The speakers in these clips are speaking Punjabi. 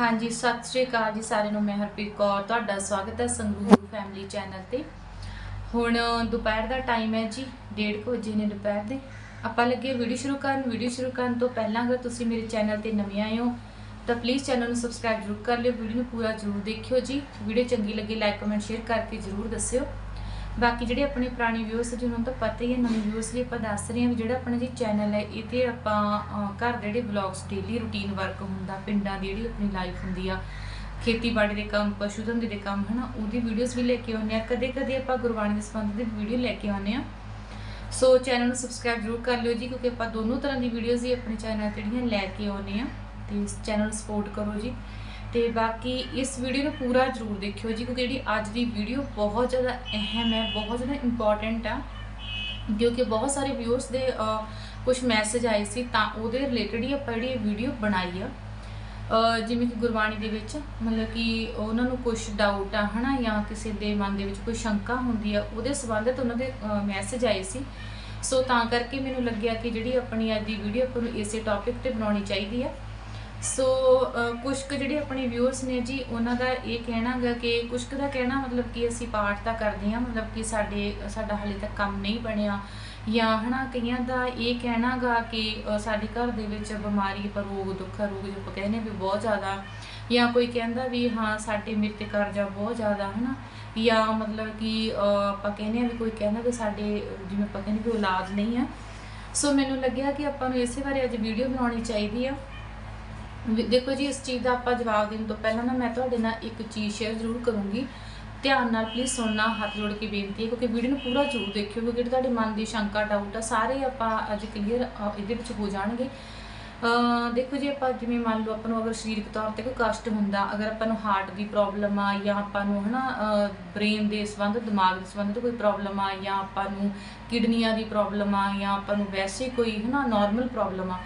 ਹਾਂਜੀ, ਸਤਿ ਸ਼੍ਰੀ ਅਕਾਲ ਜੀ ਸਾਰਿਆਂ ਨੂੰ। ਮੈਂ ਹਰਪ੍ਰੀਤ ਕੌਰ, ਤੁਹਾਡਾ ਸਵਾਗਤ ਹੈ ਸੰਗਰੂਰ ਫੈਮਿਲੀ ਚੈਨਲ ਤੇ। ਹੁਣ ਦੁਪਹਿਰ ਦਾ ਟਾਈਮ ਹੈ ਜੀ 1:30 ਵਜੇ ਨੇ ਦੁਪਹਿਰ ਦੇ। ਆਪਾਂ ਲੱਗੇ ਵੀਡੀਓ ਸ਼ੁਰੂ ਕਰਨ। ਵੀਡੀਓ ਸ਼ੁਰੂ ਕਰਨ ਤੋਂ ਪਹਿਲਾਂ ਅਗਰ ਤੁਸੀਂ ਮੇਰੇ ਚੈਨਲ ਤੇ ਨਵੇਂ ਆਏ ਹੋ, ਤਾਂ ਪਲੀਜ਼ ਚੈਨਲ ਨੂੰ ਸਬਸਕ੍ਰਾਈਬ ਜ਼ਰੂਰ ਕਰ ਲਿਓ। ਵੀਡੀਓ ਨੂੰ ਪੂਰਾ ਜ਼ਰੂਰ ਦੇਖਿਓ ਜੀ। ਵੀਡੀਓ ਚੰਗੀ ਲੱਗੇ ਲਾਈਕ ਕਮੈਂਟ ਸ਼ੇਅਰ ਕਰਕੇ ਜ਼ਰੂਰ ਦੱਸਿਓ। ਬਾਕੀ ਜਿਹੜੇ ਆਪਣੇ ਪੁਰਾਣੇ ਵਿਊਅਰਸ ਜਿਹਨਾਂ ਨੂੰ ਤਾਂ ਪਤਾ ਹੀ ਹੈ, ਨਵੇਂ ਵਿਊਅਰਸ ਲਈ ਆਪਾਂ ਦੱਸ ਰਹੇ ਹਾਂ ਵੀ ਜਿਹੜਾ ਆਪਣਾ ਜੀ ਚੈਨਲ ਹੈ, ਇਹ ਤੇ ਆਪਾਂ ਘਰ ਦੇ ਜਿਹੜੇ ਵਲੌਗਸ ਡੇਲੀ ਰੂਟੀਨ ਵਰਕ ਹੁੰਦਾ, ਪਿੰਡਾਂ ਦੀ ਜਿਹੜੀ ਆਪਣੀ ਲਾਈਫ ਹੁੰਦੀ ਆ, ਖੇਤੀਬਾੜੀ ਦੇ ਕੰਮ ਪਸ਼ੂ ਧੰਦੇ ਦੇ ਕੰਮ, ਹਨਾ, ਉਹਦੀ ਵੀਡੀਓਜ਼ ਵੀ ਲੈ ਕੇ ਆਉਂਦੇ ਆ ਕਦੇ ਕਦੇ ਆਪਾਂ ਗੁਰਬਾਣੀ ਦੇ ਸੰਬੰਧ ਦੀ ਵੀਡੀਓ ਲੈ ਕੇ ਆਉਂਦੇ ਆ ਸੋ ਚੈਨਲ ਨੂੰ ਸਬਸਕ੍ਰਾਈਬ ਜ਼ਰੂਰ ਕਰ ਲਿਓ ਜੀ, ਕਿਉਂਕਿ ਆਪਾਂ ਦੋਨੋਂ ਤਰ੍ਹਾਂ ਦੀ ਵੀਡੀਓਜ਼ ਹੀ ਆਪਣੇ ਚੈਨਲ ਤੇ ਜਿਹੜੀਆਂ ਲੈ ਕੇ ਆਉਂਦੇ ਆ ਤੇ ਇਸ ਚੈਨਲ ਨੂੰ ਸਪੋਰਟ ਕਰੋ ਜੀ। ਤੇ ਬਾਕੀ ਇਸ ਵੀਡੀਓ ਨੂੰ ਪੂਰਾ ਜ਼ਰੂਰ ਦੇਖਿਓ ਜੀ, ਕਿਉਂਕਿ ਜਿਹੜੀ ਅੱਜ ਦੀ ਵੀਡੀਓ ਬਹੁਤ ਜ਼ਿਆਦਾ ਅਹਿਮ ਹੈ, ਬਹੁਤ ਜ਼ਿਆਦਾ ਇੰਪੋਰਟੈਂਟ ਆ। ਕਿਉਂਕਿ ਬਹੁਤ ਸਾਰੇ ਵਿਊਅਰਸ ਦੇ ਕੁਝ ਮੈਸੇਜ ਆਏ ਸੀ, ਤਾਂ ਉਹਦੇ ਰਿਲੇਟਡ ਹੀ ਆਪਾਂ ਜਿਹੜੀ ਵੀਡੀਓ ਬਣਾਈ ਆ। ਜਿਵੇਂ ਕਿ ਗੁਰਬਾਣੀ ਦੇ ਵਿੱਚ, ਮਤਲਬ ਕਿ ਉਹਨਾਂ ਨੂੰ ਕੁਝ ਡਾਊਟ ਆ, ਹਨਾ, ਜਾਂ ਕਿਸੇ ਦੇ ਮਨ ਦੇ ਵਿੱਚ ਕੋਈ ਸ਼ੰਕਾ ਹੁੰਦੀ ਆ, ਉਹਦੇ ਸੰਬੰਧਿਤ ਉਹਨਾਂ ਦੇ ਮੈਸੇਜ ਆਏ ਸੀ। ਸੋ ਤਾਂ ਕਰਕੇ ਮੈਨੂੰ ਲੱਗਿਆ ਕਿ ਜਿਹੜੀ ਆਪਣੀ ਅੱਜ ਦੀ ਵੀਡੀਓ ਆਪਾਂ ਨੂੰ ਇਸੇ ਟੌਪਿਕ ਤੇ ਬਣਾਉਣੀ ਚਾਹੀਦੀ ਆ। ਸੋ ਕੁਝ ਕੁ ਜਿਹੜੇ ਆਪਣੇ ਵਿਊਅਰਸ ਨੇ ਜੀ, ਉਹਨਾਂ ਦਾ ਇਹ ਕਹਿਣਾ ਗਾ ਕਿ ਕੁਝ ਕੁ ਦਾ ਕਹਿਣਾ ਮਤਲਬ ਕਿ ਅਸੀਂ ਪਾਠ ਤਾਂ ਕਰਦੇ ਹਾਂ, ਮਤਲਬ ਕਿ ਸਾਡੇ, ਸਾਡਾ ਹਾਲੇ ਤੱਕ ਕੰਮ ਨਹੀਂ ਬਣਿਆ। ਜਾਂ ਹਨਾ, ਕਈਆਂ ਦਾ ਇਹ ਕਹਿਣਾ ਗਾ ਕਿ ਸਾਡੇ ਘਰ ਦੇ ਵਿੱਚ ਬਿਮਾਰੀ ਪਰ ਰੋਗ, ਦੁੱਖ, ਰੋਗ ਜੋ ਆਪਾਂ ਕਹਿੰਦੇ ਵੀ ਬਹੁਤ ਜ਼ਿਆਦਾ। ਜਾਂ ਕੋਈ ਕਹਿੰਦਾ ਵੀ ਹਾਂ, ਸਾਡੇ ਮੇਰੇ ਤੇ ਕਰਜ਼ਾ ਬਹੁਤ ਜ਼ਿਆਦਾ, ਹਨਾ। ਜਾਂ ਮਤਲਬ ਕਿ ਆਪਾਂ ਕਹਿੰਦੇ ਆ ਵੀ ਕੋਈ ਕਹਿੰਦਾ ਵੀ ਸਾਡੇ, ਜਿਵੇਂ ਆਪਾਂ ਕਹਿੰਦੇ ਵੀ ਔਲਾਦ ਨਹੀਂ ਆ। ਸੋ ਮੈਨੂੰ ਲੱਗਿਆ ਕਿ ਆਪਾਂ ਨੂੰ ਇਸੇ ਬਾਰੇ ਅੱਜ ਵੀਡੀਓ ਬਣਾਉਣੀ ਚਾਹੀਦੀ ਆ। ਦੇਖੋ ਜੀ, ਇਸ ਚੀਜ਼ ਦਾ ਆਪਾਂ ਜਵਾਬ ਦੇਣ ਤੋਂ ਪਹਿਲਾਂ ਨਾ ਮੈਂ ਤੁਹਾਡੇ ਨਾਲ ਇੱਕ ਚੀਜ਼ ਸ਼ੇਅਰ ਜ਼ਰੂਰ ਕਰੂੰਗੀ। ਧਿਆਨ ਨਾਲ ਪਲੀਜ਼ ਸੁਣਨਾ, ਹੱਥ ਜੋੜ ਕੇ ਬੇਨਤੀ ਹੈ, ਕਿਉਂਕਿ ਵੀਡੀਓ ਨੂੰ ਪੂਰਾ ਜ਼ਰੂਰ ਦੇਖਿਓ, ਕਿਉਂਕਿ ਜਿਹੜੇ ਤੁਹਾਡੇ ਮਨ ਦੀ ਸ਼ੰਕਾ ਡਾਊਟ ਆ, ਸਾਰੇ ਆਪਾਂ ਅੱਜ ਕਲੀਅਰ ਇਹਦੇ ਵਿੱਚ ਹੋ ਜਾਣਗੇ। ਦੇਖੋ ਜੀ, ਆਪਾਂ ਜਿਵੇਂ ਮੰਨ ਲਓ ਆਪਾਂ ਨੂੰ ਅਗਰ ਸਰੀਰਕ ਤੌਰ ਤੇ ਕੋਈ ਕਸ਼ਟ ਹੁੰਦਾ, ਅਗਰ ਆਪਾਂ ਨੂੰ ਹਾਰਟ ਦੀ ਪ੍ਰੋਬਲਮ ਆ, ਜਾਂ ਆਪਾਂ ਨੂੰ ਹਨਾ ਬ੍ਰੇਨ ਦੇ ਸੰਬੰਧ, ਦਿਮਾਗ ਦੇ ਸੰਬੰਧ ਕੋਈ ਪ੍ਰੋਬਲਮ ਆ, ਜਾਂ ਆਪਾਂ ਨੂੰ ਕਿਡਨੀਆਂ ਦੀ ਪ੍ਰੋਬਲਮ ਆ, ਜਾਂ ਆਪਾਂ ਨੂੰ ਵੈਸੇ ਕੋਈ ਹਨਾ ਨਾਰਮਲ ਪ੍ਰੋਬਲਮ ਆ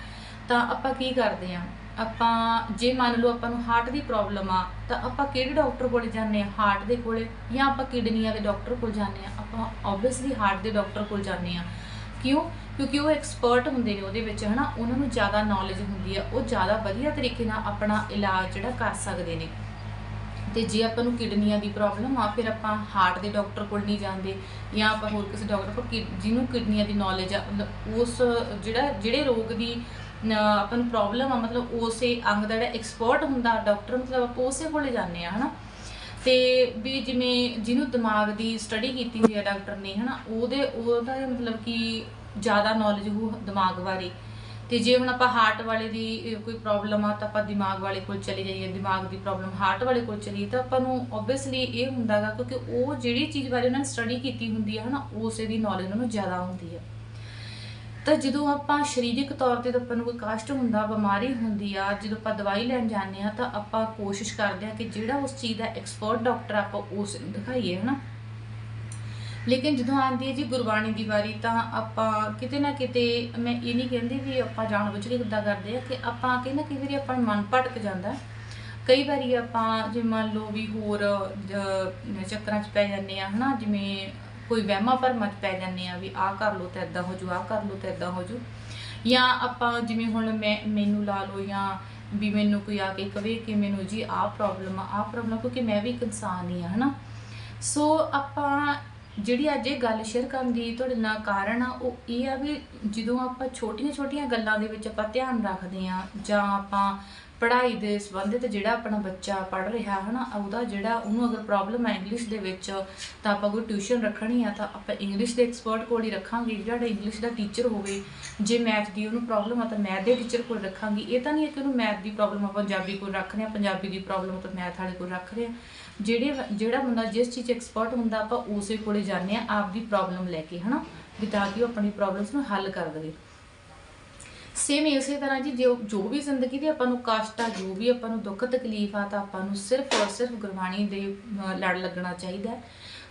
ਤਾਂ ਆਪਾਂ ਕੀ ਕਰਦੇ ਆ? ਆਪਾਂ, ਜੇ ਮੰਨ ਲਓ ਆਪਾਂ ਨੂੰ ਹਾਰਟ ਦੀ ਪ੍ਰੋਬਲਮ ਆ, ਤਾਂ ਆਪਾਂ ਕਿਹੜੇ ਡਾਕਟਰ ਕੋਲ ਜਾਂਦੇ ਆ? ਹਾਰਟ ਦੇ ਕੋਲ ਜਾਂ ਆਪਾਂ ਕਿਡਨੀਆਂ ਦੇ ਡਾਕਟਰ ਕੋਲ ਜਾਂਦੇ ਆ? ਆਪਾਂ ਆਬਵੀਅਸਲੀ ਹਾਰਟ ਦੇ ਡਾਕਟਰ ਕੋਲ ਜਾਂਦੇ ਆ। ਕਿਉਂ? ਕਿਉਂਕਿ ਉਹ ਐਕਸਪਰਟ ਹੁੰਦੇ ਨੇ ਉਹਦੇ ਵਿੱਚ, ਹਨਾ? ਉਹਨਾਂ ਨੂੰ ਜ਼ਿਆਦਾ ਨੌਲੇਜ ਹੁੰਦੀ ਆ। ਉਹ ਜ਼ਿਆਦਾ ਵਧੀਆ ਤਰੀਕੇ ਨਾਲ ਆਪਣਾ ਇਲਾਜ ਜਿਹੜਾ ਕਰ ਸਕਦੇ ਨੇ। ਤੇ ਜੇ ਆਪਾਂ ਨੂੰ ਕਿਡਨੀਆਂ ਦੀ ਪ੍ਰੋਬਲਮ ਆ, ਫਿਰ ਆਪਾਂ ਹਾਰਟ ਦੇ ਡਾਕਟਰ ਕੋਲ ਨਹੀਂ ਜਾਂਦੇ। ਜਾਂ ਆਪਾਂ ਹੋਰ ਕਿਸੇ ਡਾਕਟਰ ਕੋਲ, ਕਿ- ਜਿਹਨੂੰ ਕਿਡਨੀਆਂ ਦੀ ਨੌਲੇਜ ਆ, ਮਤਲਬ ਉਸ ਜਿਹੜਾ, ਜਿਹੜੇ ਰੋਗ ਦੀ ਆਪਾਂ ਨੂੰ ਪ੍ਰੋਬਲਮ ਆ, ਮਤਲਬ ਉਸੇ ਅੰਗ ਦਾ ਜਿਹੜਾ ਐਕਸਪਰਟ ਹੁੰਦਾ ਡਾਕਟਰ ਮਤਲਬ ਆਪਾਂ ਉਸੇ ਕੋਲੇ ਜਾਂਦੇ ਆ, ਹਨਾ? ਤੇ ਵੀ ਜਿਵੇਂ ਜਿਹਨੂੰ ਦਿਮਾਗ ਦੀ ਸਟੱਡੀ ਕੀਤੀ ਹੋਈ ਆ ਡਾਕਟਰ ਨੇ, ਹਨਾ, ਉਹਦੇ, ਉਹਦਾ ਮਤਲਬ ਕਿ ਜ਼ਿਆਦਾ ਨੌਲੇਜ ਉਹ ਦਿਮਾਗ ਬਾਰੇ। ਤੇ ਜੇ ਹੁਣ ਆਪਾਂ ਹਾਰਟ ਵਾਲੇ ਦੀ ਕੋਈ ਪ੍ਰੋਬਲਮ ਆ, ਤਾਂ ਆਪਾਂ ਦਿਮਾਗ ਵਾਲੇ ਕੋਲ ਚਲੇ ਜਾਈਏ, ਦਿਮਾਗ ਦੀ ਪ੍ਰੋਬਲਮ ਹਾਰਟ ਵਾਲੇ ਕੋਲ ਚਲੀ ਤਾਂ ਆਪਾਂ ਨੂੰ ਓਬਵੀਅਸਲੀ ਇਹ ਹੁੰਦਾਗਾ ਕਿਉਂਕਿ ਉਹ ਜਿਹੜੀ ਚੀਜ਼ ਬਾਰੇ ਉਹਨਾਂ ਨੇ ਸਟੱਡੀ ਕੀਤੀ ਹੁੰਦੀ ਹੈ ਹਨਾ, ਉਸੇ ਦੀ ਨੌਲੇਜ ਉਹਨਾਂ ਨੂੰ ਜ਼ਿਆਦਾ ਹੁੰਦੀ ਹੈ ਤਾਂ ਜਦੋਂ ਆਪਾਂ ਸਰੀਰਕ ਤੌਰ ਤੇ ਤਾਂ ਆਪਾਂ ਨੂੰ ਕੋਈ ਕਸ਼ਟ ਹੁੰਦਾ, ਬਿਮਾਰੀ ਹੁੰਦੀ ਆ, ਜਦੋਂ ਆਪਾਂ ਦਵਾਈ ਲੈਣ ਜਾਂਦੇ ਆ ਤਾਂ ਆਪਾਂ ਕੋਸ਼ਿਸ਼ ਕਰਦੇ ਆ ਕਿ ਜਿਹੜਾ ਉਸ ਚੀਜ਼ ਦਾ ਐਕਸਪਰਟ ਡਾਕਟਰ ਆਪਾਂ ਉਸ ਨੂੰ ਦਿਖਾਈਏ, ਹਨਾ। ਲੇਕਿਨ ਜਦੋਂ ਆਉਂਦੀ ਹੈ ਜੀ ਗੁਰਬਾਣੀ ਦੀ ਵਾਰੀ ਤਾਂ ਆਪਾਂ ਕਿਤੇ ਨਾ ਕਿਤੇ, ਮੈਂ ਇਹ ਨਹੀਂ ਕਹਿੰਦੀ ਵੀ ਆਪਾਂ ਜਾਣ ਜਾਣਬੁੱਝ ਕੇ ਕਿੱਦਾਂ ਕਰਦੇ ਆ ਕਿ ਆਪਾਂ ਕਹਿੰਦਾ ਕਈ ਵਾਰੀ ਆਪਾਂ ਮਨ ਭਟਕ ਜਾਂਦਾ। ਕਈ ਵਾਰੀ ਆਪਾਂ ਜੇ ਮੰਨ ਲਓ ਵੀ ਹੋਰ ਚੱਕਰਾਂ 'ਚ ਪੈ ਜਾਂਦੇ ਆ ਹਨਾ, ਜਿਵੇਂ ਕੋਈ ਵਹਿਮਾਂ ਭਰਮਾਂ 'ਚ ਪੈ ਜਾਂਦੇ ਆ ਵੀ ਆਹ ਕਰ ਲਓ ਤਾਂ ਇਦਾਂ ਹੋ ਜੂ ਆਹ ਕਰ ਲਓ ਤਾਂ ਇਦਾਂ ਹੋ ਜੂ ਜਾਂ ਆਪਾਂ ਜਿਵੇਂ ਹੁਣ ਮੈਂ, ਮੈਨੂੰ ਲਾ ਲਓ ਜਾਂ ਵੀ ਮੈਨੂੰ ਕੋਈ ਆ ਕੇ ਕਵੇ ਕਿ ਮੈਨੂੰ ਜੀ ਆਹ ਪ੍ਰੋਬਲਮ ਆ, ਆਹ ਪ੍ਰੋਬਲਮ ਕਿਉਂਕਿ ਮੈਂ ਵੀ ਇੱਕ ਇਨਸਾਨ ਹੀ ਆ, ਹਨਾ। ਸੋ ਆਪਾਂ ਜਿਹੜੀ ਅੱਜ ਇਹ ਗੱਲ ਸ਼ੇਅਰ ਕਰਨ ਦੀ ਤੁਹਾਡੇ ਨਾਲ ਕਾਰਨ ਆ, ਉਹ ਇਹ ਆ ਵੀ ਜਦੋਂ ਆਪਾਂ ਛੋਟੀਆਂ-ਛੋਟੀਆਂ ਗੱਲਾਂ ਦੇ ਵਿੱਚ ਆਪਾਂ ਧਿਆਨ ਰੱਖਦੇ ਆ ਜਾਂ ਆਪਾਂ ਪੜ੍ਹਾਈ ਦੇ ਸੰਬੰਧਿਤ ਜਿਹੜਾ ਆਪਣਾ ਬੱਚਾ ਪੜ੍ਹ ਰਿਹਾ ਹਨਾ, ਉਹਦਾ ਜਿਹੜਾ ਉਹਨੂੰ ਅਗਰ ਪ੍ਰੋਬਲਮ ਹੈ ਇੰਗਲਿਸ਼ ਦੇ ਵਿੱਚ, ਤਾਂ ਆਪਾਂ ਕੋਈ ਟਿਊਸ਼ਨ ਰੱਖਣੀ ਆ, ਤਾਂ ਆਪਾਂ ਇੰਗਲਿਸ਼ ਦੇ ਐਕਸਪਰਟ ਕੋਲ ਹੀ ਰੱਖਾਂਗੇ, ਜਿਹੜਾ ਇੰਗਲਿਸ਼ ਦਾ ਟੀਚਰ ਹੋਵੇ। ਜੇ ਮੈਥ ਦੀ ਉਹਨੂੰ ਪ੍ਰੋਬਲਮ ਆ, ਤਾਂ ਮੈਥ ਦੇ ਟੀਚਰ ਕੋਲ ਰੱਖਾਂਗੇ। ਇਹ ਤਾਂ ਨਹੀਂ ਹੈ ਕਿ ਉਹਨੂੰ ਮੈਥ ਦੀ ਪ੍ਰੋਬਲਮ ਆ ਪੰਜਾਬੀ ਕੋਲ ਰੱਖ ਰਹੇ ਆ, ਪੰਜਾਬੀ ਦੀ ਪ੍ਰੋਬਲਮ ਤਾਂ ਮੈਥ ਵਾਲੇ ਕੋਲ ਰੱਖ ਰਹੇ ਆ। ਜਿਹੜੇ ਜਿਹੜਾ ਬੰਦਾ ਜਿਸ ਚੀਜ਼ 'ਚ ਐਕਸਪਰਟ ਹੁੰਦਾ, ਆਪਾਂ ਉਸੇ ਕੋਲੇ ਜਾਂਦੇ ਆ ਆਪਦੀ ਪ੍ਰੋਬਲਮ ਲੈ ਕੇ, ਹਨਾ? ਵੀ ਤਾਂ ਕਿ ਉਹ ਆਪਣੀ ਪ੍ਰੋਬਲਮਸ ਨੂੰ ਹੱਲ ਕਰ ਦੇਵੇ। ਸੇਮ ਇਸੇ ਤਰ੍ਹਾਂ ਜੀ, ਜੋ ਜੋ ਵੀ ਜ਼ਿੰਦਗੀ ਦੇ ਆਪਾਂ ਨੂੰ ਕਸ਼ਟ ਆ, ਜੋ ਵੀ ਆਪਾਂ ਨੂੰ ਦੁੱਖ, ਤਕਲੀਫ ਆ, ਤਾਂ ਆਪਾਂ ਨੂੰ ਸਿਰਫ ਔਰ ਸਿਰਫ ਗੁਰਬਾਣੀ ਦੇ ਲੜ ਲੱਗਣਾ ਚਾਹੀਦਾ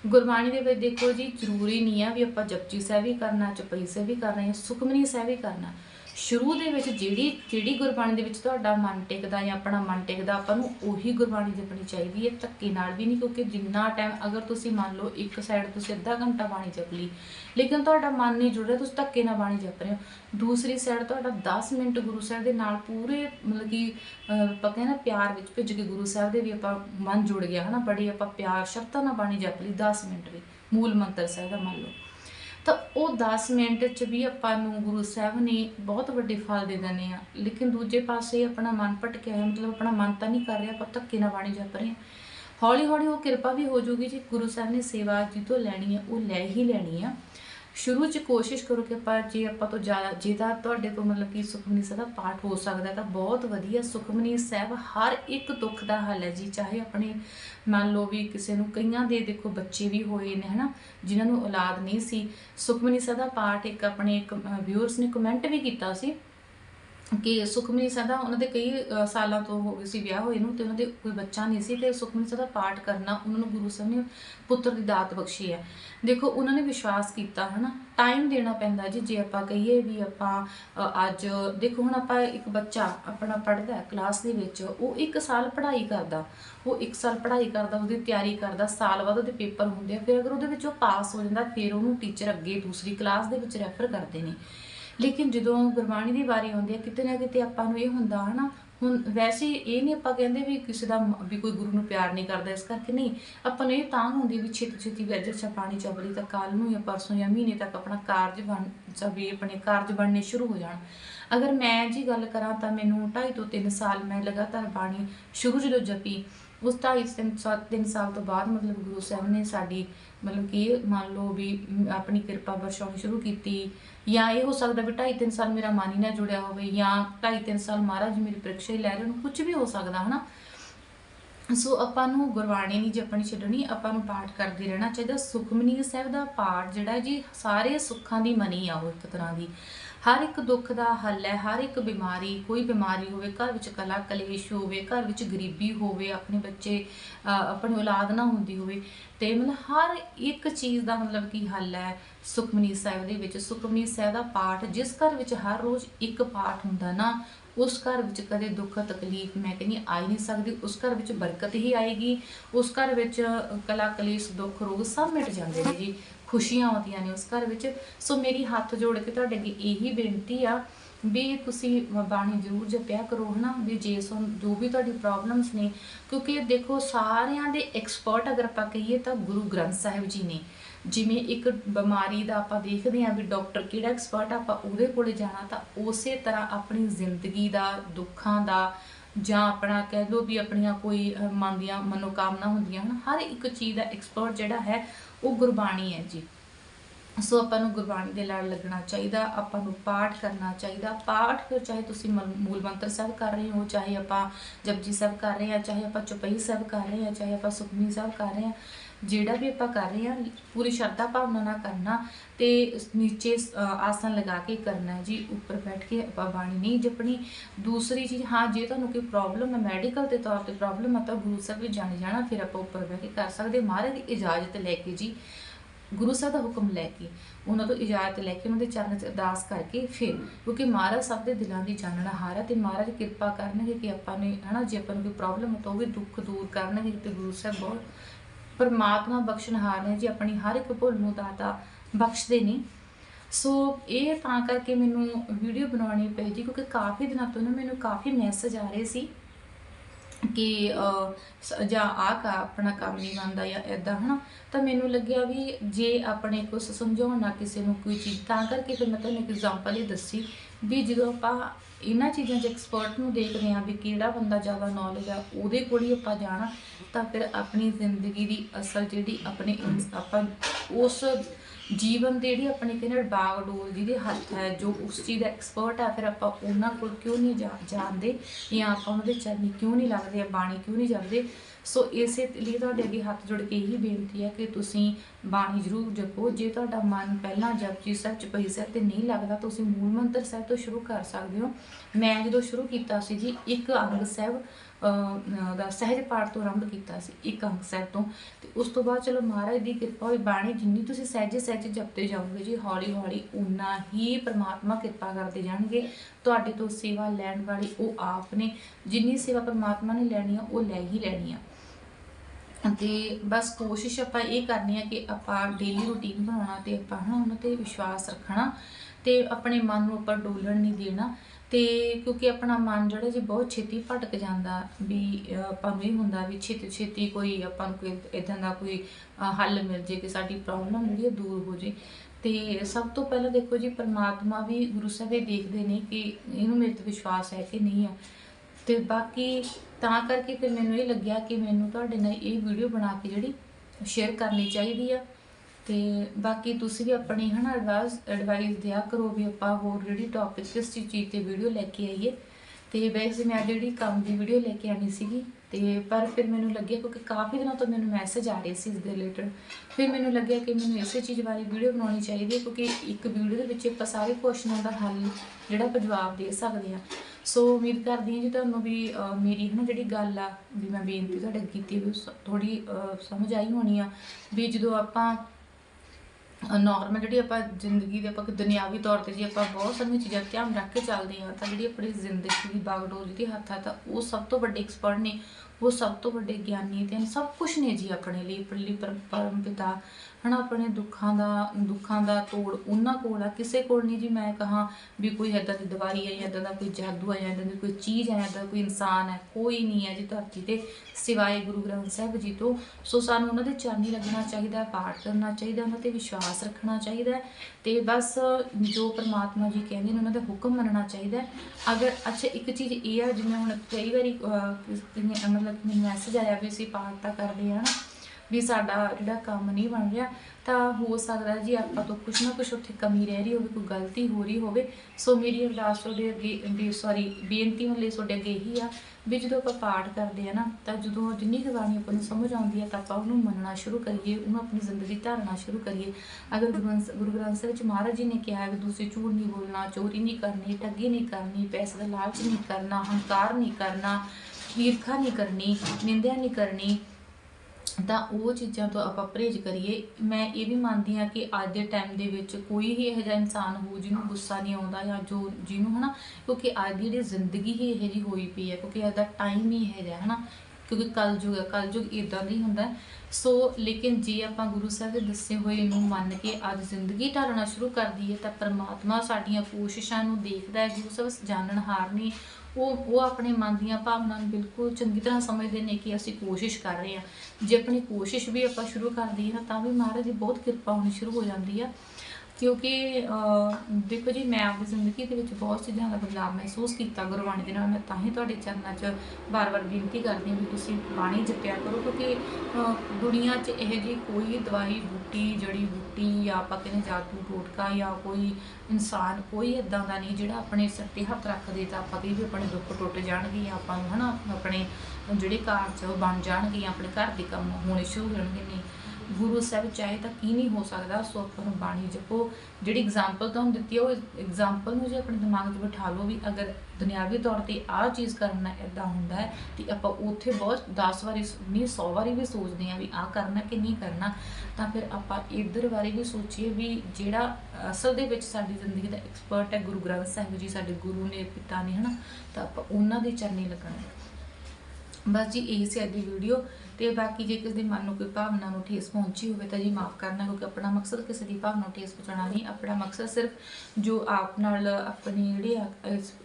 ਗੁਰਬਾਣੀ ਦੇ ਵਿੱਚ ਦੇਖੋ ਜੀ, ਜ਼ਰੂਰੀ ਨਹੀਂ ਆ ਵੀ ਆਪਾਂ ਜਪਜੀ ਸਾਹਿਬ ਵੀ ਕਰਨਾ, ਚਪਈ ਸਾਹਿਬ ਵੀ ਕਰਨਾ ਜਾਂ ਸੁਖਮਨੀ ਸਾਹਿਬ ਵੀ ਕਰਨਾ। ਸ਼ੁਰੂ ਦੇ ਵਿੱਚ ਜਿਹੜੀ ਜਿਹੜੀ ਗੁਰਬਾਣੀ ਦੇ ਵਿੱਚ ਤੁਹਾਡਾ ਮਨ ਟਿਕਦਾ ਜਾਂ ਆਪਣਾ ਮਨ ਟਿਕਦਾ, ਆਪਾਂ ਨੂੰ ਉਹੀ ਗੁਰਬਾਣੀ ਜਪਣੀ ਚਾਹੀਦੀ ਹੈ, ਧੱਕੇ ਨਾਲ ਵੀ ਨਹੀਂ, ਕਿਉਂਕਿ ਜਿੰਨਾ ਟਾਈਮ ਅਗਰ ਤੁਸੀਂ ਮੰਨ ਲਓ ਇੱਕ ਸਾਈਡ ਤੁਸੀਂ ਅੱਧਾ ਘੰਟਾ ਬਾਣੀ ਜਪ ਲਈ, ਲੇਕਿਨ ਤੁਹਾਡਾ ਮਨ ਨਹੀਂ ਜੁੜ ਰਿਹਾ ਤੁਸੀਂ ਧੱਕੇ ਨਾਲ ਬਾਣੀ ਜਪ ਰਹੇ ਹੋ। ਦੂਸਰੀ ਸਾਈਡ ਤੁਹਾਡਾ 10 ਮਿੰਟ ਗੁਰੂ ਸਾਹਿਬ ਦੇ ਨਾਲ ਪੂਰੇ ਮਤਲਬ ਕਿ ਪਤਾ ਨਾ ਪਿਆਰ ਵਿੱਚ ਭਿੱਜ ਕੇ ਗੁਰੂ ਸਾਹਿਬ ਦੇ ਵੀ ਆਪਾਂ ਮਨ ਜੁੜ ਗਿਆ, ਹਨਾ, ਬੜੀ ਆਪਾਂ ਪਿਆਰ ਸ਼ਰਤਾਂ ਨਾਲ ਬਾਣੀ ਜਪ ਲਈ 10 ਮਿੰਟ ਵੀ, ਮੂਲ ਮੰਤਰ ਸਾਹਿਬ ਦਾ ਮੰਨ ਲਓ। ਤਾਂ ਉਹ 10 ਮਿੰਟ ਚ ਵੀ ਆਪਾਂ ਨੂੰ ਗੁਰੂ ਸਾਹਿਬ ਨੇ ਬਹੁਤ ਵੱਡੇ ਫਲ ਦੇ ਦੇਣੇ ਆ। ਲੇਕਿਨ ਦੂਜੇ ਪਾਸੇ ਆਪਣਾ ਮਨ ਭਟਕਿਆ ਹੋਇਆ, ਮਤਲਬ ਆਪਣਾ ਮਨ ਤਾਂ ਨਹੀਂ ਕਰ ਰਿਹਾ, ਆਪਾਂ ਧੱਕੇ ਨਾਲ ਬਾਣੀ ਜਪ ਰਹੇ ਹਾਂ ਹੌਲੀ ਹੌਲੀ ਉਹ ਕਿਰਪਾ ਵੀ ਹੋ ਜਾਊਗੀ ਜੀ ਗੁਰੂ ਸਾਹਿਬ ਨੇ ਸੇਵਾ ਜਿੱਦੋਂ ਲੈਣੀ ਹੈ ਉਹ ਲੈ ਹੀ ਲੈਣੀ ਆ। ਸ਼ੁਰੂ 'ਚ ਕੋਸ਼ਿਸ਼ ਕਰੋ ਕਿ ਆਪਾਂ ਜੇ ਆਪਾਂ ਤੋਂ ਜ਼ਿਆਦਾ ਜੇ ਤਾਂ ਤੁਹਾਡੇ ਤੋਂ ਮਤਲਬ ਕਿ ਸੁਖਮਨੀ ਸਾਹਿਬ ਦਾ ਪਾਠ ਹੋ ਸਕਦਾ ਤਾਂ ਬਹੁਤ ਵਧੀਆ ਸੁਖਮਨੀ ਸਾਹਿਬ ਹਰ ਇੱਕ ਦੁੱਖ ਦਾ ਹੱਲ ਹੈ ਜੀ, ਚਾਹੇ ਆਪਣੇ ਮੰਨ ਲਓ ਵੀ ਕਿਸੇ ਨੂੰ ਕਈਆਂ ਦੇ ਦੇਖੋ ਬੱਚੇ ਵੀ ਹੋਏ ਨੇ, ਹਨਾ, ਜਿਨ੍ਹਾਂ ਨੂੰ ਔਲਾਦ ਨਹੀਂ ਸੀ। ਸੁਖਮਨੀ ਸਾਹਿਬ ਦਾ ਪਾਠ ਇੱਕ ਆਪਣੇ ਇੱਕ ਵਿਊਅਰਸ ਨੇ ਕਮੈਂਟ ਵੀ ਕੀਤਾ ਸੀ ਕਿ ਸੁਖਮਨੀ ਸਾਹਿਬ ਉਹਨਾਂ ਦੇ ਕਈ ਸਾਲਾਂ ਤੋਂ ਹੋ ਗਏ ਸੀ ਵਿਆਹ ਹੋਏ ਨੂੰ ਤੇ ਉਹਨਾਂ ਦੇ ਕੋਈ ਬੱਚਾ ਨਹੀਂ ਸੀ ਤੇ ਸੁਖਮਨੀ ਸਾਹਿਬ ਦਾ ਪਾਠ ਕਰਨਾ ਉਹਨਾਂ ਨੂੰ ਗੁਰੂ ਸਾਹਿਬ ਨੇ ਪੁੱਤਰ ਦੀ ਦਾਤ ਬਖਸ਼ੀ ਹੈ। ਦੇਖੋ, ਉਹਨਾਂ ਨੇ ਵਿਸ਼ਵਾਸ ਕੀਤਾ, ਹਨਾ? ਟਾਈਮ ਦੇਣਾ ਪੈਂਦਾ ਜੀ, ਜੇ ਆਪਾਂ ਕਹੀਏ ਵੀ ਆਪਾਂ ਅੱਜ, ਦੇਖੋ, ਹੁਣ ਆਪਾਂ ਇੱਕ ਬੱਚਾ ਆਪਣਾ ਪੜ੍ਹਦਾ ਕਲਾਸ ਦੇ ਵਿੱਚ, ਉਹ ਇੱਕ ਸਾਲ ਪੜ੍ਹਾਈ ਕਰਦਾ, ਉਹ ਇੱਕ ਸਾਲ ਪੜ੍ਹਾਈ ਕਰਦਾ, ਉਹਦੀ ਤਿਆਰੀ ਕਰਦਾ, ਸਾਲ ਬਾਅਦ ਉਹਦੇ ਪੇਪਰ ਹੁੰਦੇ ਆ, ਫਿਰ ਅਗਰ ਉਹਦੇ ਵਿੱਚ ਉਹ ਪਾਸ ਹੋ ਜਾਂਦਾ, ਫਿਰ ਉਹਨੂੰ ਟੀਚਰ ਅੱਗੇ ਦੂਸਰੀ ਕਲਾਸ ਦੇ ਵਿੱਚ ਰੈਫਰ ਕਰਦੇ ਨੇ। ਲੇਕਿਨ ਜਦੋਂ ਗੁਰਬਾਣੀ ਦੀ ਵਾਰੀ ਆਉਂਦੀ ਹੈ, ਕਿਤੇ ਨਾ ਕਿਤੇ ਆਪਾਂ ਨੂੰ ਇਹ ਹੁੰਦਾ ਹਨਾ, ਹੁਣ ਵੈਸੇ ਇਹ ਨਹੀਂ ਆਪਾਂ ਕਹਿੰਦੇ ਵੀ ਕਿਸੇ ਦਾ ਵੀ ਕੋਈ ਗੁਰੂ ਨੂੰ ਪਿਆਰ ਨਹੀਂ ਕਰਦਾ, ਇਸ ਕਰਕੇ ਨਹੀਂ। ਆਪਾਂ ਨੂੰ ਇਹ ਤਾਂ ਹੁੰਦੀ ਵੀ ਛੇਤੀ ਛੇਤੀ ਵੀ ਅੱਜ ਅੱਛਾ ਪਾਣੀ ਚੱਬਲੀ ਤਾਂ ਕੱਲ ਨੂੰ ਜਾਂ ਪਰਸੋਂ ਜਾਂ ਮਹੀਨੇ ਤੱਕ ਆਪਣਾ ਕਾਰਜ ਬਣ, ਸਭੀ ਆਪਣੇ ਕਾਰਜ ਬਣਨੇ ਸ਼ੁਰੂ ਹੋ ਜਾਣ। ਅਗਰ ਮੈਂ ਜੀ ਗੱਲ ਕਰਾਂ ਤਾਂ ਮੈਨੂੰ 2.5 ਤੋਂ 3 ਸਾਲ ਮੈਂ ਲਗਾਤਾਰ ਬਾਣੀ ਸ਼ੁਰੂ ਜਦੋਂ ਜਪੀ, ਉਸ ਢਾਈ ਤਿੰਨ ਸਾਲ ਤੋਂ ਬਾਅਦ ਮਤਲਬ ਗੁਰੂ ਸਾਹਿਬ ਨੇ ਸਾਡੀ ਮਤਲਬ ਕਿ ਮੰਨ ਲਓ ਵੀ ਆਪਣੀ ਕਿਰਪਾ ਵਰਸ਼ਾਉਣੀ ਸ਼ੁਰੂ ਕੀਤੀ ਜਾਂ ਇਹ ਹੋ ਸਕਦਾ ਵੀ ਢਾਈ ਤਿੰਨ ਸਾਲ ਮੇਰਾ ਮਨ ਹੀ ਨਾ ਜੁੜਿਆ ਹੋਵੇ ਜਾਂ ਢਾਈ ਤਿੰਨ ਸਾਲ ਮਹਾਰਾਜ ਮੇਰੀ ਪ੍ਰੀਖਿਆ ਹੀ ਲੈ ਰਹੇ ਨੂੰ ਕੁਝ ਵੀ ਹੋ ਸਕਦਾ, ਹਨਾ? ਸੋ ਆਪਾਂ ਨੂੰ ਗੁਰਬਾਣੀ ਨਹੀਂ ਜਪਣੀ ਛੱਡਣੀ, ਆਪਾਂ ਨੂੰ ਪਾਠ ਕਰਦੇ ਰਹਿਣਾ ਚਾਹੀਦਾ। ਸੁਖਮਨੀ ਸਾਹਿਬ ਦਾ ਪਾਠ ਜਿਹੜਾ ਜੀ, ਸਾਰੇ ਸੁੱਖਾਂ ਦੀ ਮਨੀ ਆ ਉਹ ਇੱਕ ਤਰ੍ਹਾਂ ਦੀ। ਹਰ ਇੱਕ ਦੁੱਖ ਦਾ ਹੱਲ ਹੈ, ਹਰ ਇੱਕ ਬਿਮਾਰੀ, ਕੋਈ ਬਿਮਾਰੀ ਹੋਵੇ, ਘਰ ਵਿੱਚ ਕਲਾ, ਕਲੇਸ਼ ਹੋਵੇ, ਘਰ ਵਿੱਚ ਗਰੀਬੀ ਹੋਵੇ, ਆਪਣੇ ਬੱਚੇ ਆਪਣੀ ਔਲਾਦ ਨਾ ਹੁੰਦੀ ਹੋਵੇ, ਤੇ ਮਤਲਬ ਹਰ ਇੱਕ ਚੀਜ਼ ਦਾ ਮਤਲਬ ਕੀ ਹੱਲ ਹੈ ਸੁਖਮਨੀ ਸਾਹਿਬ ਦੇ ਵਿੱਚ। ਸੁਖਮਨੀ ਸਾਹਿਬ ਦਾ ਪਾਠ, ਜਿਸ ਘਰ ਵਿੱਚ ਹਰ ਰੋਜ਼ ਇੱਕ ਪਾਠ ਹੁੰਦਾ ਨਾ, ਉਸ ਘਰ ਵਿੱਚ ਕਦੇ ਦੁੱਖ, ਤਕਲੀਫ ਮੈਂ ਕਹਿੰਦੀ ਆ ਹੀ ਨਹੀਂ ਸਕਦੀ, ਉਸ ਘਰ ਵਿੱਚ ਬਰਕਤ ਹੀ ਆਏਗੀ, ਉਸ ਘਰ ਵਿੱਚ ਕਲਾ, ਕਲੇਸ਼, ਦੁੱਖ, ਰੋਗ ਸਭ ਮਿਟ ਜਾਂਦੇ ਨੇ ਜੀ। ਖੁਸ਼ੀਆਂ ਆਉਂਦੀਆਂ ਨੇ ਉਸ ਘਰ ਵਿੱਚ। ਸੋ ਮੇਰੀ ਹੱਥ ਜੋੜ ਕੇ ਤੁਹਾਡੇ ਅੱਗੇ ਇਹੀ ਬੇਨਤੀ ਆ ਵੀ ਤੁਸੀਂ ਬਾਣੀ ਜ਼ਰੂਰ ਜਪਿਆ ਕਰੋ, ਹਨਾ? ਵੀ ਜੇ ਸੋ ਜੋ ਵੀ ਤੁਹਾਡੀ ਪ੍ਰੋਬਲਮਸ ਨੇ, ਕਿਉਂਕਿ ਦੇਖੋ ਸਾਰਿਆਂ ਦੇ ਐਕਸਪਰਟ ਅਗਰ ਆਪਾਂ ਕਹੀਏ ਤਾਂ ਗੁਰੂ ਗ੍ਰੰਥ ਸਾਹਿਬ ਜੀ ਨੇ। ਜਿਵੇਂ ਇੱਕ ਬਿਮਾਰੀ ਦਾ ਆਪਾਂ ਦੇਖਦੇ ਹਾਂ ਵੀ ਡਾਕਟਰ ਕਿਹੜਾ ਐਕਸਪਰਟ ਆਪਾਂ ਉਹਦੇ ਕੋਲੇ ਜਾਣਾ ਤਾਂ ਉਸੇ ਤਰ੍ਹਾਂ ਆਪਣੀ ਜ਼ਿੰਦਗੀ ਦਾ, ਦੁੱਖਾਂ ਦਾ ਜਾਂ ਆਪਣਾ ਕਹਿ ਲਓ ਵੀ ਆਪਣੀਆਂ ਕੋਈ ਮਨ ਦੀਆਂ ਮਨੋਕਾਮਨਾ ਹੁੰਦੀਆਂ ਹਨ, ਹਰ ਇੱਕ ਚੀਜ਼ ਦਾ ਐਕਸਪਰਟ ਜਿਹੜਾ ਹੈ, ਉਹ ਗੁਰਬਾਣੀ ਹੈ ਜੀ। ਸੋ ਆਪਾਂ ਨੂੰ ਗੁਰਬਾਣੀ ਦੇ ਲੜ ਲੱਗਣਾ ਚਾਹੀਦਾ, ਆਪਾਂ ਨੂੰ ਪਾਠ ਕਰਨਾ ਚਾਹੀਦਾ। ਪਾਠ ਫਿਰ ਚਾਹੇ ਤੁਸੀਂ ਮਲ- ਮੂਲ ਮੰਤਰ ਸਾਹਿਬ ਕਰ ਰਹੇ ਹੋ, ਚਾਹੇ ਆਪਾਂ ਜਪਜੀ ਸਾਹਿਬ ਕਰ ਰਹੇ ਹਾਂ, ਚਾਹੇ ਆਪਾਂ ਚੁਪਈ ਸਾਹਿਬ ਕਰ ਰਹੇ ਹਾਂ, ਚਾਹੇ ਆਪਾਂ ਸੁਖਮਨੀ ਸਾਹਿਬ ਕਰ ਰਹੇ ਹਾਂ ਜਿਹੜਾ ਵੀ ਆਪਾਂ ਕਰ ਰਹੇ ਹਾਂ, ਪੂਰੀ ਸ਼ਰਧਾ ਭਾਵਨਾ ਨਾਲ ਕਰਨਾ ਤੇ ਨੀਚੇ ਆਸਨ ਲਗਾ ਕੇ ਕਰਨਾ ਜੀ, ਉੱਪਰ ਬੈਠ ਕੇ ਆਪਾਂ ਬਾਣੀ ਨਹੀਂ ਜਪਣੀ। ਦੂਸਰੀ ਚੀਜ਼, ਹਾਂ, ਜੇ ਤੁਹਾਨੂੰ ਕੋਈ ਪ੍ਰੋਬਲਮ ਹੈ ਮੈਡੀਕਲ ਦੇ ਤੌਰ ਤੇ ਪ੍ਰੋਬਲਮ ਹੈ, ਤਾਂ ਗੁਰੂ ਸਾਹਿਬ ਵਿੱਚ ਜਾਣੇ ਜਾਣਾ, ਫਿਰ ਆਪਾਂ ਉੱਪਰ ਬੈਠ ਕੇ ਕਰ ਸਕਦੇ ਮਹਾਰਾਜ ਦੀ ਇਜਾਜ਼ਤ ਲੈ ਕੇ ਜੀ, ਗੁਰੂ ਸਾਹਿਬ ਦਾ ਹੁਕਮ ਲੈ ਕੇ, ਉਹਨਾਂ ਤੋਂ ਇਜਾਜ਼ਤ ਲੈ ਕੇ ਉਹਨਾਂ ਦੇ ਚਰਨ 'ਚ ਅਰਦਾਸ ਕਰਕੇ ਫਿਰ, ਕਿਉਂਕਿ ਮਹਾਰਾਜ ਸਭ ਦੇ ਦਿਲਾਂ ਦੀ ਜਾਣਨਾ ਹਾਰ ਹੈ ਤੇ ਮਹਾਰਾਜ ਕਿਰਪਾ ਕਰਨਗੇ ਕਿ ਆਪਾਂ ਨੇ, ਹਨਾ, ਜੇ ਆਪਾਂ ਨੂੰ ਕੋਈ ਪ੍ਰੋਬਲਮ ਹੈ, ਤਾਂ ਉਹ ਵੀ ਦੁੱਖ ਦੂਰ ਕਰਨਗੇ ਤੇ ਗੁਰੂ ਸਾਹਿਬ ਬਹੁਤ ਪਰਮਾਤਮਾ ਬਖਸ਼ਣਹਾਰ ਨੇ ਜੀ, ਆਪਣੀ ਹਰ ਇੱਕ ਭੁੱਲ ਨੂੰ ਦਾਤਾ ਬਖਸ਼ਦੇ ਨੇ। ਸੋ ਇਹ ਤਾਂ ਕਰਕੇ ਮੈਨੂੰ ਵੀਡੀਓ ਬਣਾਉਣੀ ਪਈ ਜੀ, ਕਿਉਂਕਿ ਕਾਫੀ ਦਿਨਾਂ ਤੋਂ ਨਾ ਮੈਨੂੰ ਕਾਫੀ ਮੈਸੇਜ ਆ ਰਹੇ ਸੀ। ਕਿ ਸ- ਜਾਂ ਆ ਕਾ, ਆਪਣਾ ਕੰਮ ਨਹੀਂ ਬਣਦਾ ਜਾਂ ਐਦਾਂ ਹਨਾ? ਤਾਂ ਮੈਨੂੰ ਲੱਗਿਆ ਵੀ ਜੇ ਆਪਣੇ ਕੁਛ ਸਮਝਾਉਣਾ ਕਿਸੇ ਨੂੰ ਕੋਈ ਚੀਜ਼, ਤਾਂ ਕਰਕੇ ਫਿਰ ਮੈਂ ਤੁਹਾਨੂੰ ਇੱਕ ਐਗਜ਼ਾਮਪਲ ਹੀ ਦੱਸੀ ਵੀ ਜਦੋਂ ਆਪਾਂ ਇਹਨਾਂ ਚੀਜ਼ਾਂ 'ਚ ਐਕਸਪਰਟ ਨੂੰ ਦੇਖਦੇ ਹਾਂ ਵੀ ਕਿਹੜਾ ਬੰਦਾ ਜ਼ਿਆਦਾ ਨੌਲੇਜ ਆ, ਉਹਦੇ ਕੋਲ ਹੀ ਆਪਾਂ ਜਾਣਾ, ਤਾਂ ਫਿਰ ਆਪਣੀ ਜ਼ਿੰਦਗੀ ਦੀ ਅਸਲ ਜਿਹੜੀ ਆਪਣੇ, ਆਪਾਂ ਉਸ ਜੀਵਨ ਦੀ ਜਿਹੜੀ ਆਪਣੇ ਕਹਿੰਦੇ ਬਾਗਡੋਰ ਜਿਹਦੇ ਹੱਥ ਹੈ, ਜੋ ਉਸ ਚੀਜ਼ ਦਾ ਐਕਸਪਰਟ ਹੈ ਫਿਰ ਆਪਾਂ ਉਹਨਾਂ ਕੋਲ ਕਿਉਂ ਨਹੀਂ ਜਾ ਜਾਣਦੇ ਜਾਂ ਆਪਾਂ ਉਹਨਾਂ ਦੇ ਚਰਨੀ ਕਿਉਂ ਨਹੀਂ ਲੱਗਦੇ, ਜਾਂ ਬਾਣੀ ਕਿਉਂ ਨਹੀਂ ਜਪਦੇ ਸੋ ਇਸੇ ਲਈ ਤੁਹਾਡੇ ਅੱਗੇ ਹੱਥ ਜੋੜ ਕੇ ਇਹੀ ਬੇਨਤੀ ਹੈ ਕਿ ਤੁਸੀਂ ਬਾਣੀ ਜ਼ਰੂਰ ਜਪੋ। ਜੇ ਤੁਹਾਡਾ ਮਨ ਪਹਿਲਾਂ ਜਪਜੀ ਸਾਹਿਬ ਚਪਈ ਸਾਹਿਬ ਤੇ ਨਹੀਂ ਲੱਗਦਾ ਤੁਸੀਂ ਮੂਲ ਮੰਤਰ ਸਾਹਿਬ ਤੋਂ ਸ਼ੁਰੂ ਕਰ ਸਕਦੇ ਹੋ। ਮੈਂ ਜਦੋਂ ਸ਼ੁਰੂ ਕੀਤਾ ਸੀ ਜੀ, ਇੱਕ ਅੰਗ ਸਾਹਿਬ ਦਾ ਸਹਿਜ ਪਾਠ ਤੋਂ ਆਰੰਭ ਕੀਤਾ ਸੀ, ਇੱਕ ਅੰਕ ਸਾਹਿਬ ਤੋਂ। ਤੇ ਉਸ ਤੋਂ ਬਾਅਦ ਚਲੋ ਮਹਾਰਾਜ ਦੀ ਕਿਰਪਾ ਹੋਈ, ਬਾਣੀ ਜਿੰਨੀ ਤੁਸੀਂ ਸਹਿਜੇ ਸਹਿਜੇ ਜਪਦੇ ਜਾਓਗੇ ਜੀ, ਹੌਲੀ ਹੌਲੀ ਉਨਾ ਹੀ ਪ੍ਰਮਾਤਮਾ ਕਿਰਪਾ ਕਰਦੇ ਜਾਣਗੇ। ਤੁਹਾਡੇ ਤੋਂ ਸੇਵਾ ਲੈਣ ਵਾਲੀ ਉਹ ਆਪ ਨੇ, ਜਿੰਨੀ ਸੇਵਾ ਪ੍ਰਮਾਤਮਾ ਨੇ ਲੈਣੀ ਆ, ਉਹ ਲੈ ਹੀ ਲੈਣੀ ਆ। ਤੇ ਬਸ ਕੋਸ਼ਿਸ਼ ਆਪਾਂ ਇਹ ਕਰਨੀ ਆ ਕਿ ਆਪਾਂ ਡੇਲੀ ਰੂਟੀਨ ਬਣਾਉਣਾ ਤੇ ਆਪਾਂ ਹਨਾ ਉਹਨਾਂ ਤੇ ਵਿਸ਼ਵਾਸ ਰੱਖਣਾ ਤੇ ਆਪਣੇ ਮਨ ਨੂੰ ਆਪਾਂ ਡੋਲਣ ਨਹੀਂ ਦੇਣਾ। ਤੇ ਕਿਉਂਕਿ ਆਪਣਾ ਮਨ ਜਿਹੜਾ ਜੀ ਬਹੁਤ ਛੇਤੀ ਭਟਕ ਜਾਂਦਾ ਵੀ ਆਪਾਂ ਨੂੰ ਇਹ ਹੁੰਦਾ ਵੀ ਛੇਤੀ ਛੇਤੀ ਕੋਈ ਆਪਾਂ ਨੂੰ ਕੋਈ ਇਦਾਂ ਦਾ ਕੋਈ ਹੱਲ ਮਿਲ ਜੇ ਕਿ ਸਾਡੀ ਪ੍ਰੋਬਲਮ ਜਿਹੜੀ ਹੈ ਦੂਰ ਹੋ ਜੇ। ਤੇ ਸਭ ਤੋਂ ਪਹਿਲਾਂ ਦੇਖੋ ਜੀ ਪਰਮਾਤਮਾ ਵੀ ਗੁਰੂ ਸਾਹਿਬ ਇਹ ਦੇਖਦੇ ਨੇ ਕਿ ਇਹਨੂੰ ਮੇਰੇ ਤੇ ਵਿਸ਼ਵਾਸ ਹੈ ਕਿ ਨਹੀਂ ਹੈ ਤੇ ਬਾਕੀ ਤਾਂ ਕਰਕੇ ਫਿਰ ਮੈਨੂੰ ਇਹ ਲੱਗਿਆ ਕਿ ਮੈਨੂੰ ਤੁਹਾਡੇ ਨਾਲ ਇਹ ਵੀਡੀਓ ਬਣਾ ਕੇ ਜਿਹੜੀ ਸ਼ੇਅਰ ਕਰਨੀ ਚਾਹੀਦੀ ਆ। ਤੇ ਬਾਕੀ ਤੁਸੀਂ ਵੀ ਆਪਣੀ ਹਨਾ ਐਡਵਾਈਸ ਐਡਵਾਈਸ ਦਿਆ ਕਰੋ ਵੀ ਆਪਾਂ ਹੋਰ ਜਿਹੜੀ ਟੌਪਿਕ ਕਿਸ ਚੀਜ਼ ਤੇ ਵੀਡੀਓ ਲੈ ਕੇ ਆਈਏ। ਤੇ ਵੈਸੇ ਮੈਂ ਜਿਹੜੀ ਕੰਮ ਦੀ ਵੀਡੀਓ ਲੈ ਕੇ ਆਣੀ ਸੀਗੀ ਤੇ ਪਰ ਫਿਰ ਮੈਨੂੰ ਲੱਗਿਆ ਕਿਉਂਕਿ ਕਾਫੀ ਦਿਨਾਂ ਤੋਂ ਮੈਨੂੰ ਮੈਸੇਜ ਆ ਰਹੇ ਸੀ ਇਸ ਦੇ ਰਿਲੇਟਡ ਫਿਰ ਮੈਨੂੰ ਲੱਗਿਆ ਕਿ ਮੈਨੂੰ ਇਸੇ ਚੀਜ਼ ਬਾਰੇ ਵੀਡੀਓ ਬਣਾਉਣੀ ਚਾਹੀਦੀ ਹੈ ਕਿਉਂਕਿ ਇੱਕ ਵੀਡੀਓ ਦੇ ਵਿੱਚ ਆਪਾਂ ਸਾਰੇ ਕੁਐਸਚਨਾਂ ਦਾ ਹੱਲ ਜਿਹੜਾ ਆਪਾਂ ਜਵਾਬ ਦੇ ਸਕਦੇ ਹਾਂ। ਸੋ ਉਮੀਦ ਕਰਦੀ ਹਾਂ ਜੀ ਤੁਹਾਨੂੰ ਵੀ ਅਹ, ਮੇਰੀ ਹਨਾ ਜਿਹੜੀ ਗੱਲ ਆ ਵੀ ਮੈਂ ਬੇਨਤੀ ਤੁਹਾਡੇ ਅੱਗੇ ਕੀਤੀ ਵੀ ਥੋੜੀ ਸਮਝ ਆਈ ਹੋਣੀ ਆ ਵੀ ਜਦੋਂ ਆਪਾਂ ਨੋਰਮਲ ਜਿਹੜੀ ਆਪਾਂ ਜ਼ਿੰਦਗੀ ਦੇ ਆਪਾਂ ਦੁਨਿਆਵੀ ਤੌਰ ਤੇ ਜੀ ਆਪਾਂ ਬਹੁਤ ਸਾਰੀਆਂ ਚੀਜ਼ਾਂ ਧਿਆਨ ਰੱਖ ਕੇ ਚੱਲਦੇ ਹਾਂ, ਤਾਂ ਜਿਹੜੀ ਆਪਣੀ ਜ਼ਿੰਦਗੀ ਦੀ ਬਾਗਡੋਰ ਜਿਹਦੇ ਹੱਥ ਆ, ਤਾਂ ਉਹ ਸਭ ਤੋਂ ਵੱਡੇ ਐਕਸਪਰਟ ਨੇ, ਉਹ ਸਭ ਤੋਂ ਵੱਡੇ ਗਿਆਨੀ ਤੇ ਸਭ ਕੁਝ ਨੇ ਜੀ ਆਪਣੇ ਲਈ ਆਪਣੇ ਲਈ ਪਰ- ਪਰਮ ਪਿਤਾ ਹਨਾ ਆਪਣੇ ਦੁੱਖਾਂ ਦਾ ਦੁੱਖਾਂ ਦਾ ਤੋੜ ਉਹਨਾਂ ਕੋਲ ਆ, ਕਿਸੇ ਕੋਲ ਨਹੀਂ ਜੀ ਮੈਂ ਕਹਾਂ ਵੀ ਕੋਈ ਏਦਾਂ ਦੀ ਦਵਾਈ ਹੈ ਜਾਂ ਏਦਾਂ ਦਾ ਕੋਈ ਜਾਦੂ ਹੈ ਜਾਂ ਏਦਾਂ ਦੀ ਕੋਈ ਚੀਜ਼ ਹੈ ਏਦਾਂ ਕੋਈ ਇਨਸਾਨ ਹੈ, ਕੋਈ ਨਹੀਂ ਹੈ ਜੀ ਧਰਤੀ ਤੇ ਸਿਵਾਏ ਗੁਰੂ ਗ੍ਰੰਥ ਸਾਹਿਬ ਜੀ ਤੋਂ। ਸੋ ਸਾਨੂੰ ਉਹਨਾਂ ਦੇ ਚਰਨੀ ਲੱਗਣਾ ਚਾਹੀਦਾ, ਪਾਠ ਕਰਨਾ ਚਾਹੀਦਾ, ਉਹਨਾਂ ਤੇ ਵਿਸ਼ਵਾਸ ਰੱਖਣਾ ਚਾਹੀਦਾ ਹੈ ਤੇ ਬਸ ਜੋ ਪ੍ਰਮਾਤਮਾ ਜੀ ਕਹਿੰਦੇ ਨੇ ਉਹਨਾਂ ਦਾ ਹੁਕਮ ਮੰਨਣਾ ਚਾਹੀਦਾ। ਅਗਰ, ਅੱਛਾ, ਇੱਕ ਚੀਜ਼ ਇਹ ਆ ਜਿਵੇਂ ਹੁਣ ਕਈ ਵਾਰੀ ਮਤਲਬ ਮੈਨੂੰ ਮੈਸੇਜ ਆਇਆ ਵੀ ਅਸੀਂ ਪਾਠ ਤਾਂ ਕਰਦੇ ਹਾਂ ਨਾ ਵੀ ਸਾਡਾ ਜਿਹੜਾ ਕੰਮ ਨਹੀਂ ਬਣ ਰਿਹਾ, ਤਾਂ ਹੋ ਸਕਦਾ ਜੀ ਆਪਾਂ ਤੋਂ ਕੁਛ ਨਾ ਕੁਛ ਉੱਥੇ ਕਮੀ ਰਹਿ ਰਹੀ ਹੋਵੇ, ਕੋਈ ਗਲਤੀ ਹੋ ਰਹੀ ਹੋਵੇ। ਸੋ ਮੇਰੀ ਅਰਦਾਸ ਤੁਹਾਡੇ ਅੱਗੇ, ਵੀ ਸੌਰੀ ਬੇਨਤੀ ਹੁਣ ਲਈ ਤੁਹਾਡੇ ਅੱਗੇ ਇਹੀ ਆ ਵੀ ਜਦੋਂ ਆਪਾਂ ਪਾਠ ਕਰਦੇ ਆ ਨਾ, ਤਾਂ ਜਦੋਂ ਜਿੰਨੀ ਕੁ ਬਾਣੀ ਆਪਾਂ ਨੂੰ ਸਮਝ ਆਉਂਦੀ ਹੈ ਤਾਂ ਆਪਾਂ ਉਹਨੂੰ ਮੰਨਣਾ ਸ਼ੁਰੂ ਕਰੀਏ, ਉਹਨੂੰ ਆਪਣੀ ਜ਼ਿੰਦਗੀ ਧਾਰਨਾ ਸ਼ੁਰੂ ਕਰੀਏ। ਅਗਰ ਗੁਰੂ ਗ੍ਰੰਥ ਗੁਰੂ ਗ੍ਰੰਥ ਸਾਹਿਬ ਵਿੱਚ ਮਹਾਰਾਜ ਜੀ ਨੇ ਕਿਹਾ ਹੈ ਕਿ ਤੁਸੀਂ ਝੂਠ ਨਹੀਂ ਬੋਲਣਾ, ਚੋਰੀ ਨਹੀਂ ਕਰਨੀ, ਠੱਗੀ ਨਹੀਂ ਕਰਨੀ, ਪੈਸੇ ਦਾ ਲਾਲਚ ਨਹੀਂ ਕਰਨਾ, ਹੰਕਾਰ ਨਹੀਂ ਕਰਨਾ, ਈਰਖਾ ਨਹੀਂ ਕਰਨੀ, ਨਿੰਦਿਆ ਨਹੀਂ ਕਰਨੀ ਤਾਂ ਉਹ ਚੀਜ਼ਾਂ ਤੋਂ ਆਪਾਂ ਪਰਹੇਜ਼ ਕਰੀਏ। ਮੈਂ ਇਹ ਵੀ ਮੰਨਦੀ ਹਾਂ ਕਿ ਅੱਜ ਦੇ ਟਾਈਮ ਦੇ ਵਿੱਚ ਕੋਈ ਹੀ ਇਹੋ ਜਿਹਾ ਇਨਸਾਨ ਹੋ ਜਿਹਨੂੰ ਗੁੱਸਾ ਨਹੀਂ ਆਉਂਦਾ ਜਾਂ ਜੋ ਜਿਹਨੂੰ ਹਨਾ, ਕਿਉਂਕਿ ਅੱਜ ਦੀ ਜਿਹੜੀ ਜ਼ਿੰਦਗੀ ਹੀ ਇਹੋ ਜਿਹੀ ਹੋਈ ਪਈ ਹੈ, ਕਿਉਂਕਿ ਅੱਜ ਦਾ ਟਾਈਮ ਹੀ ਇਹੋ ਜਿਹਾ ਹਨਾ। ਕਿਉਂਕਿ ਕਲਯੁਗ ਹੈ ਕਲਯੁਗ ਇਦਾਂ ਦਾ ਹੀ ਹੁੰਦਾ ਸੋ ਲੇਕਿਨ ਜੇ ਆਪਾਂ ਗੁਰੂ ਸਾਹਿਬ ਦੇ ਦੱਸੇ ਹੋਏ ਨੂੰ ਮੰਨ ਕੇ ਅੱਜ ਜ਼ਿੰਦਗੀ ਢਾਲਣਾ ਸ਼ੁਰੂ ਕਰ ਦਈਏ ਤਾਂ ਪਰਮਾਤਮਾ ਸਾਡੀਆਂ ਕੋਸ਼ਿਸ਼ਾਂ ਨੂੰ ਦੇਖਦਾ ਹੈ, ਗੁਰੂ ਸਾਹਿਬ ਜਾਣਨਹਾਰ ਨੇ ਉਹ ਉਹ ਆਪਣੇ ਮਨ ਦੀਆਂ ਭਾਵਨਾਵਾਂ ਨੂੰ ਬਿਲਕੁਲ ਚੰਗੀ ਤਰ੍ਹਾਂ ਸਮਝਦੇ ਨੇ ਕਿ ਅਸੀਂ ਕੋਸ਼ਿਸ਼ ਕਰ ਰਹੇ ਹਾਂ। ਜੇ ਆਪਣੀ ਕੋਸ਼ਿਸ਼ ਵੀ ਆਪਾਂ ਸ਼ੁਰੂ ਕਰ ਦਈਏ ਨਾ, ਤਾਂ ਵੀ ਮਹਾਰਾਜ ਦੀ ਬਹੁਤ ਕਿਰਪਾ ਹੋਣੀ ਸ਼ੁਰੂ ਹੋ ਜਾਂਦੀ ਆ। ਕਿਉਂਕਿ ਦੇਖੋ ਜੀ, ਮੈਂ ਆਪਣੀ ਜ਼ਿੰਦਗੀ ਦੇ ਵਿੱਚ ਬਹੁਤ ਚੀਜ਼ਾਂ ਦਾ ਬਦਲਾਅ ਮਹਿਸੂਸ ਕੀਤਾ ਗੁਰਬਾਣੀ ਦੇ ਨਾਲ। ਮੈਂ ਤਾਂ ਹੀ ਤੁਹਾਡੇ ਚਰਨਾਂ 'ਚ ਬਾਰ-ਬਾਰ ਬੇਨਤੀ ਕਰਦੀ ਹਾਂ ਵੀ ਤੁਸੀਂ ਬਾਣੀ ਜਪਿਆ ਕਰੋ, ਕਿਉਂਕਿ ਦੁਨੀਆ 'ਚ ਇਹ ਜੀ ਕੋਈ ਦਵਾਈ, ਬੂਟੀ, ਜੜੀ ਬੂਟੀ ਜਾਂ ਆਪਾਂ ਕਹਿੰਦੇ ਜਾਦੂ ਟੋਟਕਾ ਜਾਂ ਕੋਈ ਇਨਸਾਨ ਕੋਈ ਇਦਾਂ ਦਾ ਨਹੀਂ ਜਿਹੜਾ ਆਪਣੇ ਸਿਰ ਤੇ ਹੱਥ ਰੱਖ ਦੇ ਤਾਂ ਆਪਾਂ ਕਹੀ ਵੀ ਆਪਣੇ ਦੁੱਖ ਟੁੱਟ ਜਾਣਗੇ ਆਪਾਂ ਨੂੰ ਹਨਾ, ਆਪਣੇ ਜਿਹੜੇ ਕਾਰਜ ਉਹ ਬਣ ਜਾਣਗੇ ਆਪਣੇ ਘਰ ਦੇ ਕੰਮ ਹੋਣੇ ਸ਼ੁਰੂ ਹੋ ਨਹੀਂ ਗੁਰੂ ਸਾਹਿਬ ਚਾਹੇ ਤਾਂ ਕੀ ਨਹੀਂ ਹੋ ਸਕਦਾ ਸੋ ਆਪਾਂ ਨੂੰ ਬਾਣੀ ਜਪੋ। ਜਿਹੜੀ ਐਗਜ਼ਾਮਪਲ ਤੁਹਾਨੂੰ ਦਿੱਤੀ ਹੈ ਉਹ ਐਗਜ਼ਾਮਪਲ ਨੂੰ ਜੇ ਆਪਣੇ ਦਿਮਾਗ 'ਚ ਬਿਠਾ ਲਓ ਵੀ ਅਗਰ ਦੁਨਿਆਵੀ ਤੌਰ ਤੇ ਆਹ ਚੀਜ਼ ਕਰਨਾ ਇਦਾਂ ਹੁੰਦਾ ਹੈ, ਤੇ ਆਪਾਂ ਉੱਥੇ ਬਹੁਤ 10 ਵਾਰੀ ਨਹੀਂ 100 ਵਾਰੀ ਵੀ ਸੋਚਦੇ ਆ ਵੀ ਆਹ ਕਰਨਾ ਕਿ ਨਹੀਂ ਕਰਨਾ, ਤਾਂ ਫਿਰ ਆਪਾਂ ਇਧਰ ਬਾਰੇ ਵੀ ਸੋਚੀਏ ਵੀ ਜਿਹੜਾ ਅਸਲ ਦੇ ਵਿੱਚ ਸਾਡੀ ਜ਼ਿੰਦਗੀ ਦਾ ਐਕਸਪਰਟ ਹੈ ਗੁਰੂ ਗ੍ਰੰਥ ਸਾਹਿਬ ਜੀ, ਸਾਡੇ ਗੁਰੂ ਨੇ, ਪਿਤਾ ਨੇ, ਹਨਾ, ਤਾਂ ਆਪਾਂ ਉਹਨਾਂ ਦੇ ਚਰਨੀ ਲੱਗਣਾ। ਬਸ ਜੀ ਇਹ ਸੀ ਅੱਜ ਦੀ ਵੀਡੀਓ ਤੇ ਬਾਕੀ ਜੇ ਕਿਸੇ ਦੇ ਮਨ ਨੂੰ ਕੋਈ ਭਾਵਨਾ ਨੂੰ ਠੇਸ ਪਹੁੰਚੀ ਹੋਵੇ ਤਾਂ ਜੀ ਮਾਫ ਕਰਨਾ, ਕਿਉਂਕਿ ਆਪਣਾ ਮਕਸਦ ਕਿਸੇ ਦੀ ਭਾਵਨਾ ਨੂੰ ਠੇਸ ਪਹੁੰਚਾਉਣਾ ਨਹੀਂ। ਆਪਣਾ ਮਕਸਦ ਸਿਰਫ ਜੋ ਆਪ ਨਾਲ ਆਪਣੀ ਜਿਹੜੀ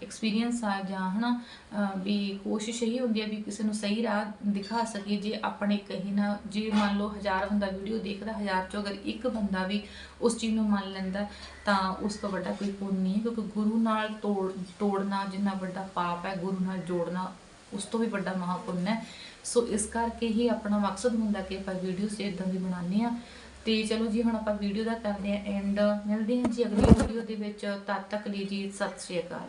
ਐਕਸਪੀਰੀਅੰਸ ਆ ਜਾਂ ਹਨਾ, ਅਹ ਵੀ ਕੋਸ਼ਿਸ਼ ਇਹੀ ਹੁੰਦੀ ਹੈ ਵੀ ਕਿਸੇ ਨੂੰ ਸਹੀ ਰਾਹ ਦਿਖਾ ਸਕੀਏ। ਜੇ ਆਪਣੇ ਕਹੀ ਨਾ, ਜੇ ਮੰਨ ਲਓ ਹਜ਼ਾਰ ਬੰਦਾ ਵੀਡੀਓ ਦੇਖਦਾ, ਹਜ਼ਾਰ ਚੋਂ ਅਗਰ ਇੱਕ ਬੰਦਾ ਵੀ ਉਸ ਚੀਜ਼ ਨੂੰ ਮੰਨ ਲੈਂਦਾ, ਤਾਂ ਉਸ ਤੋਂ ਵੱਡਾ ਕੋਈ ਪੁੰਨ ਨਹੀਂ ਕਿਉਂਕਿ ਗੁਰੂ ਨਾਲ ਤੋੜ, ਤੋੜਨਾ ਜਿੰਨਾ ਵੱਡਾ ਪਾਪ ਹੈ, ਗੁਰੂ ਨਾਲ ਜੋੜਨਾ ਉਸ ਤੋਂ ਵੀ ਵੱਡਾ ਮਹਾਪੁੰਨ ਹੈ। ਸੋ ਇਸ ਕਰਕੇ ਹੀ ਆਪਣਾ ਮਕਸਦ ਹੁੰਦਾ ਕਿ ਆਪਾਂ ਵੀਡੀਓਸ ਇਦਾਂ ਦੀ ਬਣਾਉਂਦੇ ਆ ਤੇ ਚਲੋ ਜੀ, ਹੁਣ ਆਪਾਂ ਵੀਡੀਓ ਦਾ ਕਰਦੇ ਆ ਐਂਡ ਮਿਲਦੇ ਹਾਂ ਜੀ ਅਗਲੀ ਵੀਡੀਓ ਦੇ ਵਿੱਚ। ਤਦ ਤੱਕ ਲਈ ਜੀ, ਸਤਿ ਸ਼੍ਰੀ ਅਕਾਲ।